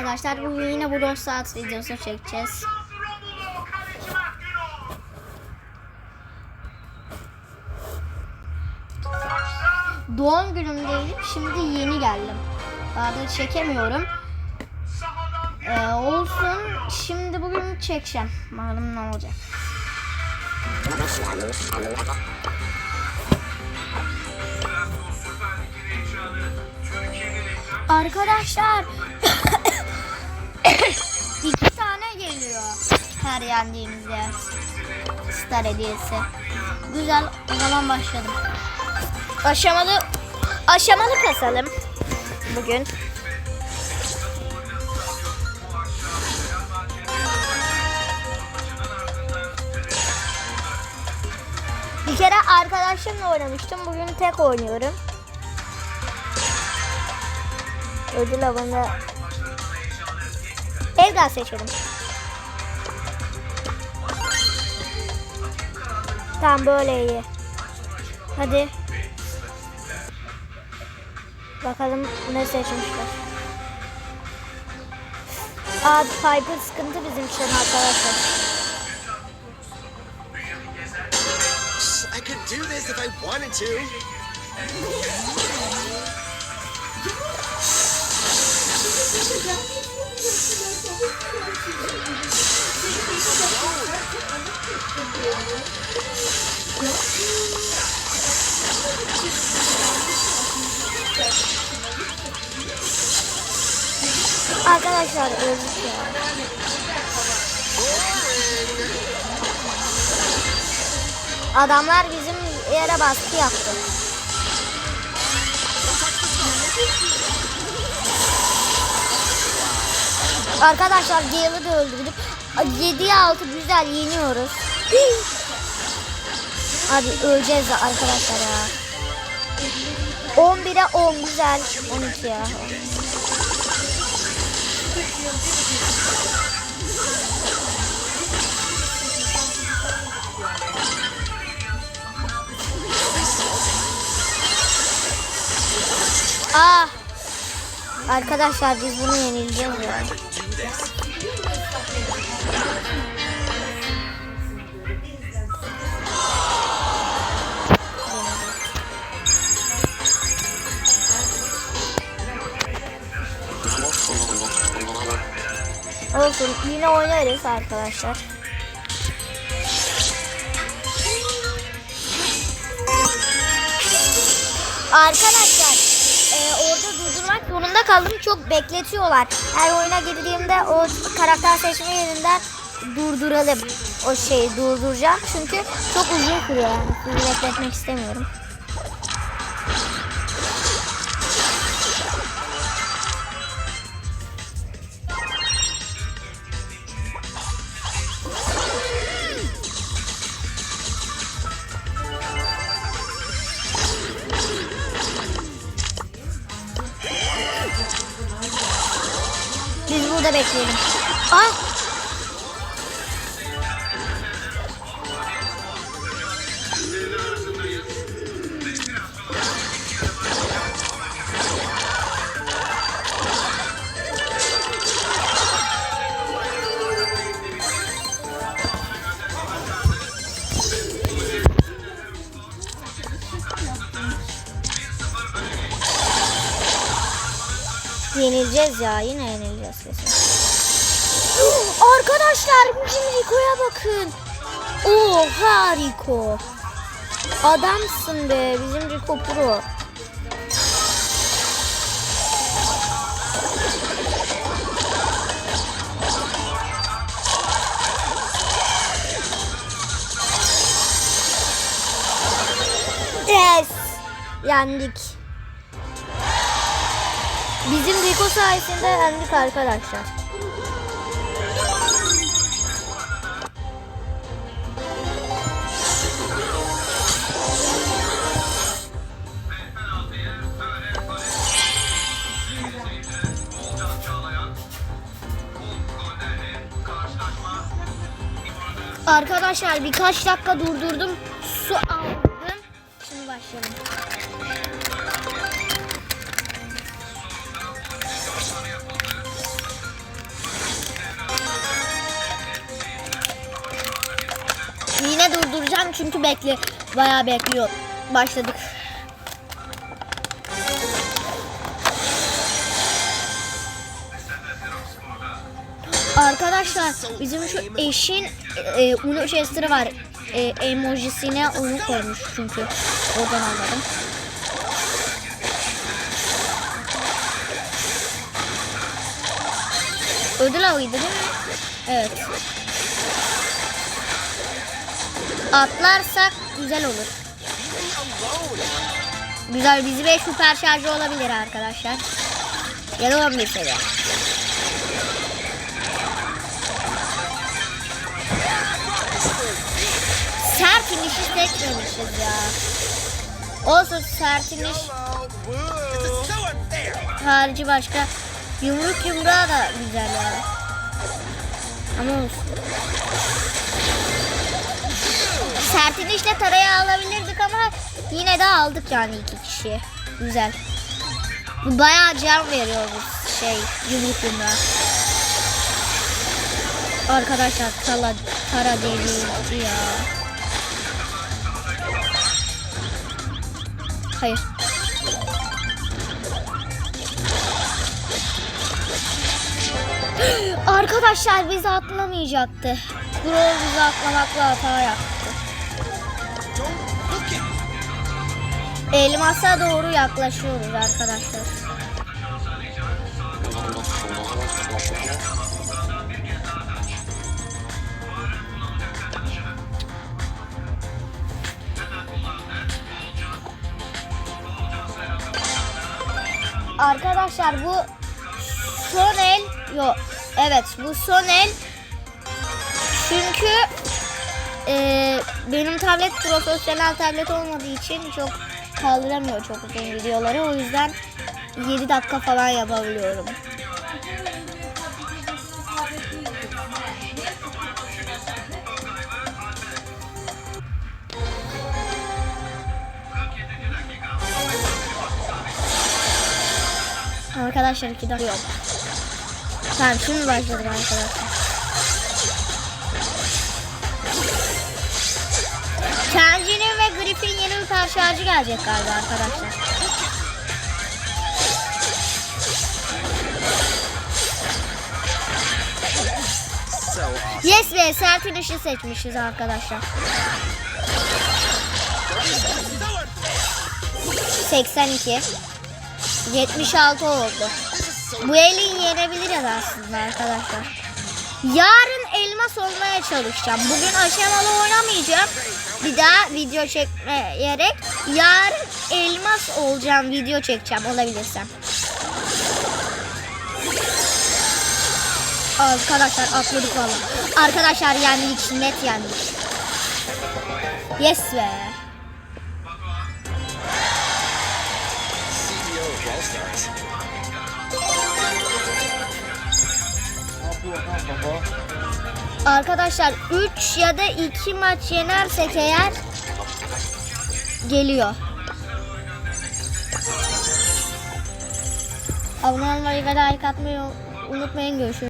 arkadaşlar. Bugün yine bu saat videosu çekeceğiz. Doğum günümdeydim. Şimdi yeni geldim. Daha da çekemiyorum. Ee, olsun. Şimdi bugün çekeceğim. Bakalım ne olacak. Arkadaşlar geliyor her yendiğimizde star hediyesi. Güzel o zaman başladım. Aşamalı aşamalı kasalım bugün. Bir kere arkadaşımla oynamıştım. Bugün tek oynuyorum. Ödül avında Edgar seçelim. Tamam böyle iyi. Hadi. Bakalım ne seçmişler. Aa Piper sıkıntı bizim için arkadaşlar. I could do this if I wanted to. Arkadaşlar ya. Adamlar bizim yere baskı yaptı. Arkadaşlar Gale'ı da öldürdük. 7'ye 6 güzel yeniyoruz. Hadi öleceğiz arkadaşlar ya. 11'e 10 güzel. 12 ya. Ah. Arkadaşlar biz bunu yenileceğiz ya. Olsun yine oynarız arkadaşlar. Arkadaşlar zorunda kaldım. Çok bekletiyorlar. Her oyuna girdiğimde o karakter seçme yerinden durduralım. O şeyi durduracağım. Çünkü çok uzun sürüyor yani. Bekletmek istemiyorum. Burada bekleyelim. Ah! Yenileceğiz ya yine yenileceğiz kesin. Arkadaşlar bizim Rico'ya bakın. Oha Rico. Adamsın be bizim Rico pro. Yes. Yendik. Bizim Rico sayesinde yendik arkadaşlar. Arkadaşlar birkaç dakika durdurdum. Su aldım. Şimdi başlayalım. Yine durduracağım çünkü bekle bayağı bekliyor. Başladık. Arkadaşlar bizim şu eşin e, Uno Chester'ı var. E, emojisine onu koymuş çünkü. Oradan anladım. Ödül avıydı değil mi? Evet. Atlarsak güzel olur. Güzel bizi 5 süper şarjı olabilir arkadaşlar. Ya da 11 seviye. Sert inişi seçmemişiz ya. Olsun sert iniş This is so unfair. harici başka. Yumruk yumruğa da güzel yani. Ama olsun. Sert inişle taraya alabilirdik ama yine de aldık yani iki kişi. Güzel. Bu bayağı can veriyor bu şey yumruk yumruğa. Arkadaşlar tala, tara delirdi ya. Hayır. Arkadaşlar bizi atlamayacaktı. Kuro bizi atlamakla hata yaptı. Elmasa doğru yaklaşıyoruz arkadaşlar. Arkadaşlar bu son el yok. Evet bu son el çünkü e, benim tablet profesyonel tablet olmadığı için çok kaldıramıyor çok uzun videoları. O yüzden 7 dakika falan yapabiliyorum. Arkadaşlar 2 dakika. Tamam şimdi başladık arkadaşlar. Kenji'nin ve Griffin yeni bir karşıcı gelecek galiba arkadaşlar. Yes ve sert inişi seçmişiz arkadaşlar. So unfair. 82. 76 oldu. Bu eli yenebiliriz aslında arkadaşlar. Yarın elmas olmaya çalışacağım. Bugün aşamalı oynamayacağım. Bir daha video çekmeyerek yarın elmas olacağım. Video çekeceğim olabilirsem. Arkadaşlar atladık valla. Arkadaşlar yendik. Net yendik. Yes be. Arkadaşlar 3 ya da 2 maç yenersek eğer geliyor. Abone olmayı ve like atmayı unutmayın. Görüşürüz.